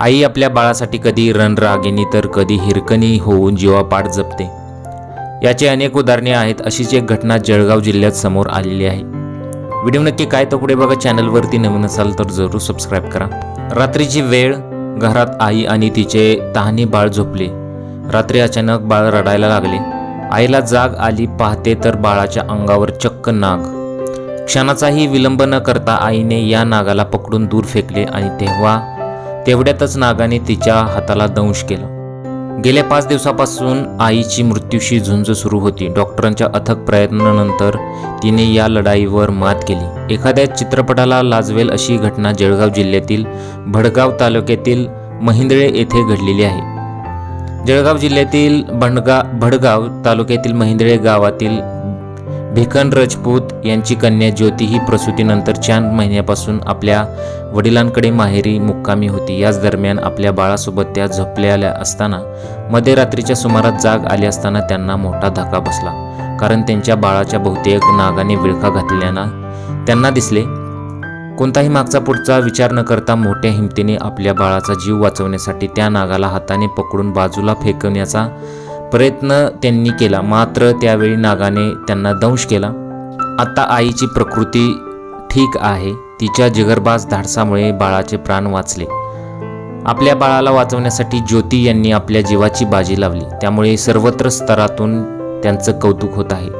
आई आपल्या बाळासाठी कधी रणरागिनी तर कधी हिरकणी होऊन जीवापाड जपते. याची अनेक उदाहरणे आहेत अशीच एक घटना जळगाव जिल्ह्यात समोर आलेली आहे. व्हिडिओ नक्की काय तो पुढे बघा चॅनलवरती नवीन असाल तर जरूर सबस्क्राईब करा. रात्रीची वेळ घरात आई आणि तिचे तहाने बाळ झोपले. रात्री अचानक बाळ रडायला लागले. आईला जाग आली पाहते तर बाळाच्या अंगावर चक्क नाग. क्षणाचाही विलंब न करता आईने या नागाला पकडून दूर फेकले आणि तेव्हा तेवढ्यातच नागाने तिच्या हाताला दंश केला. गेल्या पाच दिवसापासून आईची मृत्यूशी झुंज सुरू होती. डॉक्टरांच्या अथक प्रयत्नानंतर तिने या लढाईवर मात केली. एखाद्या चित्रपटाला लाजवेल अशी घटना जळगाव जिल्ह्यातील भडगाव तालुक्यातील महिंदळे येथे घडलेली आहे. जळगाव जिल्ह्यातील भंडगा भडगाव तालुक्यातील महिंदळे गावातील भिकन राजपूत यांची कन्या ज्योती ही प्रसूतीनंतर चार महिन्यापासून आपल्या वडिलांकडे माहेरी मुक्कामी होती. याच दरम्यान आपल्या बाळासोबत त्या झोपलेल्या असताना मध्यरात्रीच्या सुमारात जाग आली असताना त्यांना मोठा धक्का बसला. कारण त्यांच्या बाळाच्या बहुतेक नागाने विळखा घातल्यानं त्यांना दिसले. कोणताही मागचा पुढचा विचार न करता मोठ्या हिमतीने आपल्या बाळाचा जीव वाचवण्यासाठी त्या नागाला हाताने पकडून बाजूला फेकवण्याचा प्रयत्न त्यांनी केला. मात्र त्यावेळी नागाने त्यांना दंश केला. आता आईची प्रकृती ठीक आहे. तिच्या जिगरबाज धाडसामुळे बाळाचे प्राण वाचले. आपल्या बाळाला वाचवण्यासाठी ज्योती यांनी आपल्या जीवाची बाजी लावली. त्यामुळे सर्वत्र स्तरातून त्यांचं कौतुक होत आहे.